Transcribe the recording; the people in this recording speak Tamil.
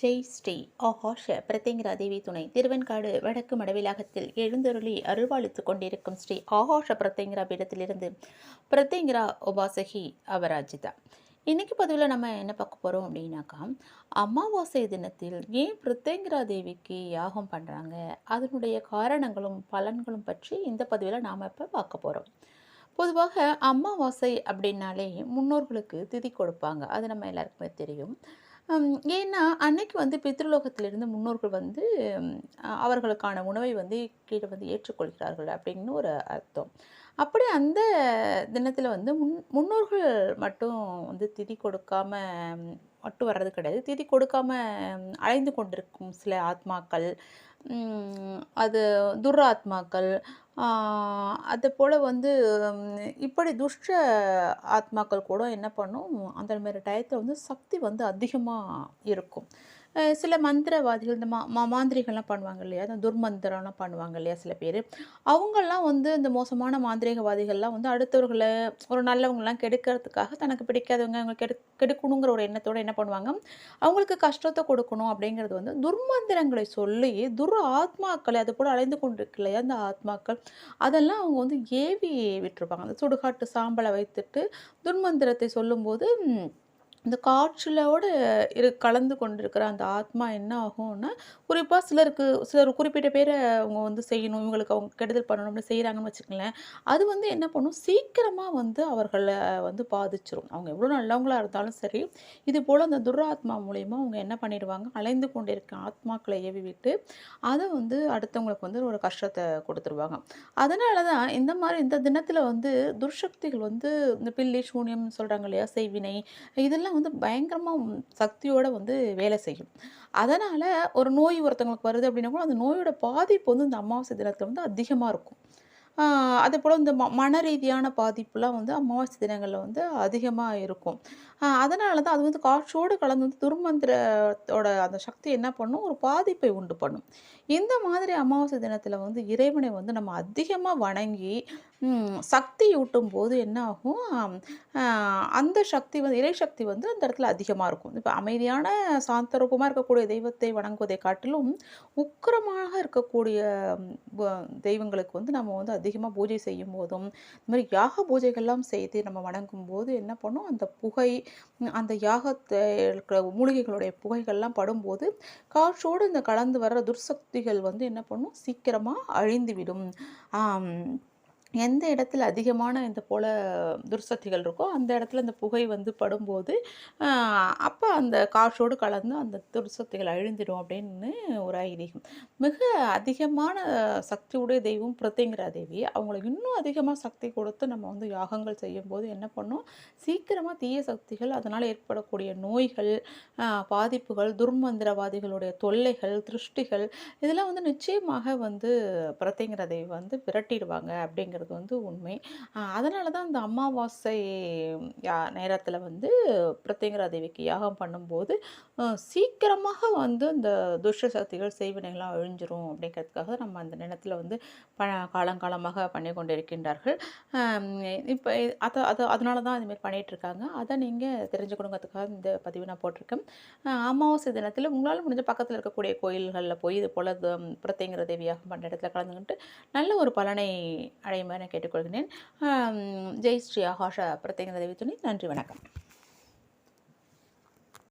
ஜெய் ஸ்ரீ. ஆஹாஷ பிரத்யங்கிரா தேவி துணை. திருவெண்காடு வடக்கு மடவிலாகத்தில் எழுந்தருளி அருள்வாளித்துக் கொண்டிருக்கும் ஸ்ரீ ஆஹாஷ பிரத்யங்கிரா பீடத்திலிருந்து பிரத்யங்கிரா உபாசகி அபராஜிதா இன்றைக்கி பதிவில் நம்ம என்ன பார்க்க போகிறோம் அப்படின்னாக்கா அமாவாசை தினத்தில் ஏன் பிரத்யங்கிரா தேவிக்கு யாகம் பண்ணுறாங்க அதனுடைய காரணங்களும் பலன்களும் பற்றி இந்த பதிவில் நாம் இப்போ பார்க்க போகிறோம் பொதுவாக அமாவாசை அப்படின்னாலே முன்னோர்களுக்கு திதி கொடுப்பாங்க. அது நம்ம எல்லாருக்குமே தெரியும். ஏன்னா அன்னைக்கு வந்து பித்ருலோகத்திலிருந்து முன்னோர்கள் வந்து அவர்களுக்கான உணவை வந்து கீழே வந்து ஏற்றுக்கொள்கிறார்கள் அப்படின்னு ஒரு அர்த்தம். அப்படி அந்த தினத்தில் வந்து முன் முன்னோர்கள் மட்டும் வந்து திதி கொடுக்காம மட்டும் வர்றது கிடையாது. திதி கொடுக்காம அழைந்து அலைந்து கொண்டிருக்கும் சில ஆத்மாக்கள் அது துராத்மாக்கள் அது போல் வந்து இப்படி துஷ்ட ஆத்மாக்கள் கூட என்ன பண்ணும்? அந்த மாதிரி டயத்தில் வந்து சக்தி வந்து அதிகமாக இருக்கும். சில மந்திரவாதிகள் இந்த மா மா- மாந்திரிகள்லாம் பண்ணுவாங்க இல்லையா? அந்த துர்மந்திரம்லாம் பண்ணுவாங்க இல்லையா சில பேர்? அவங்கெல்லாம் வந்து இந்த மோசமான மாந்திரிகவாதிகள்லாம் வந்து அடுத்தவர்களை ஒரு நல்லவங்கலாம் கெடுக்கிறதுக்காக தனக்கு பிடிக்காதவங்க அவங்க கெடு கெடுக்கணுங்கிற ஒரு எண்ணத்தோடு என்ன பண்ணுவாங்க? அவங்களுக்கு கஷ்டத்தை கொடுக்கணும் அப்படிங்கிறது வந்து துர்மந்திரங்களை சொல்லி துர் ஆத்மாக்களை அது போல் அலைந்து கொண்டிருக்கு இல்லையா அந்த ஆத்மாக்கள்? அதெல்லாம் அவங்க வந்து ஏவி விட்டுருப்பாங்க. அந்த சுடுகாட்டு சாம்பலை வைத்துட்டு துர்மந்திரத்தை சொல்லும்போது இந்த காற்றிலோட இரு கலந்து கொண்டிருக்கிற அந்த ஆத்மா என்ன ஆகும்னா குறிப்பாக சிலருக்கு சிலர் குறிப்பிட்ட பேரை அவங்க வந்து செய்யணும் இவங்களுக்கு அவங்க கெடுதல் பண்ணணும் அப்படின்னு செய்கிறாங்கன்னு வச்சுக்கங்களேன். அது வந்து என்ன பண்ணும்? சீக்கிரமாக வந்து அவர்களை வந்து பாதிச்சிரும். அவங்க எவ்வளோ நல்லவங்களாக இருந்தாலும் சரி இது போல் அந்த துராத்மா மூலயமா அவங்க என்ன பண்ணிடுவாங்க? அலைந்து கொண்டிருக்க ஆத்மாக்களை ஏவி விட்டு அதை வந்து அடுத்தவங்களுக்கு வந்து ஒரு கஷ்டத்தை கொடுத்துருவாங்க. அதனால தான் இந்த மாதிரி இந்த தினத்தில் வந்து துர்சக்திகள் வந்து இந்த பில்லி சூனியம் சொல்கிறாங்க இல்லையா? செய்வினை இதெல்லாம் வந்து பயங்கரமாக சக்தியோடு வந்து வேலை செய்யும். அதனால் ஒரு நோய் ஒருத்தவங்களுக்கு வருது அப்படின்னா கூட அந்த நோயோட பாதிப்பு வந்து இந்த அமாவாசை தினத்தில் வந்து அதிகமாக இருக்கும். அதே போல் இந்த ம மன ரீதியான பாதிப்புலாம் வந்து அமாவாசை தினங்களில் வந்து அதிகமாக இருக்கும். அதனால தான் அது வந்து காற்றோடு கலந்து வந்து துர்மந்திரத்தோட அந்த சக்தி என்ன பண்ணும்? ஒரு பாதிப்பை உண்டு பண்ணும். இந்த மாதிரி அமாவாசை தினத்தில் வந்து இறைவனை வந்து நம்ம அதிகமாக வணங்கி சக்தி ஊட்டும் போது என்ன ஆகும் அந்த சக்தி வந்து இறை சக்தி வந்து அந்த இடத்துல அதிகமாக இருக்கும். இப்போ அமைதியான சாந்தரூபமாக இருக்கக்கூடிய தெய்வத்தை வணங்குவதை காட்டிலும் உக்கிரமாக இருக்கக்கூடிய தெய்வங்களுக்கு வந்து நம்ம வந்து அதிகமாக பூஜை செய்யும் போதும் இந்த மாதிரி யாக பூஜைகள்லாம் செய்து நம்ம வணங்கும் போது என்ன பண்ணும்? அந்த புகை அந்த யாகத்தை இருக்கிற மூலிகைகளுடைய புகைகள்லாம் படும்போது காற்றோடு இந்த கலந்து வர்ற துர்சக்திகள் வந்து என்ன பண்ணும்? சீக்கிரமாக அழிந்துவிடும். எந்த இடத்துல அதிகமான இந்த போல துர்சக்திகள் இருக்கோ அந்த இடத்துல இந்த புகை வந்து படும்போது அப்போ அந்த காற்றோடு கலந்து அந்த துர்சக்திகள் அழிந்துடும் அப்படின்னு ஒரு ஐதீகம். மிக அதிகமான சக்தியுடைய தெய்வம் பிரத்திங்கிற தேவி. அவங்களுக்கு இன்னும் அதிகமாக சக்தி கொடுத்து நம்ம வந்து யாகங்கள் செய்யும்போது என்ன பண்ணும்? சீக்கிரமாக தீய சக்திகள் அதனால் ஏற்படக்கூடிய நோய்கள் பாதிப்புகள் துர்மந்திரவாதிகளுடைய தொல்லைகள் திருஷ்டிகள் இதெல்லாம் வந்து நிச்சயமாக வந்து பிரத்திங்கிற தேவி வந்து விரட்டிடுவாங்க அப்படிங்கிறது வந்து உண்மை. அதனால தான் இந்த அமாவாசை யா நேரத்தில் வந்து பிரத்யங்கரா தேவிக்கு யாகம் பண்ணும்போது சீக்கிரமாக வந்து இந்த துஷ்ட சக்திகள் செய்வினைகள்லாம் அழிஞ்சிரும் அப்படிங்கிறதுக்காக நம்ம அந்த நேரத்தில் வந்து ப காலங்காலமாக பண்ணி கொண்டிருக்கின்றார்கள். இப்போ அதை அது அதனால தான் இதுமாரி பண்ணிகிட்ருக்காங்க அதை நீங்கள் தெரிஞ்சுக்கணுங்கிறதுக்காக இந்த பதிவு நான் போட்டிருக்கேன். அமாவாசை தினத்தில் உங்களால் முடிஞ்ச பக்கத்தில் இருக்கக்கூடிய கோயில்களில் போய் இது போல் பிரத்யங்கிற தேவியாக பண்ணுற இடத்துல கலந்துக்கிட்டு நல்ல ஒரு பலனை அடையும் நான் கேட்டுக்கொள்கிறேன். ஜெய் ஸ்ரீ ஆகாஷா பிரத்யேக தேவி துணி நன்றி வணக்கம்.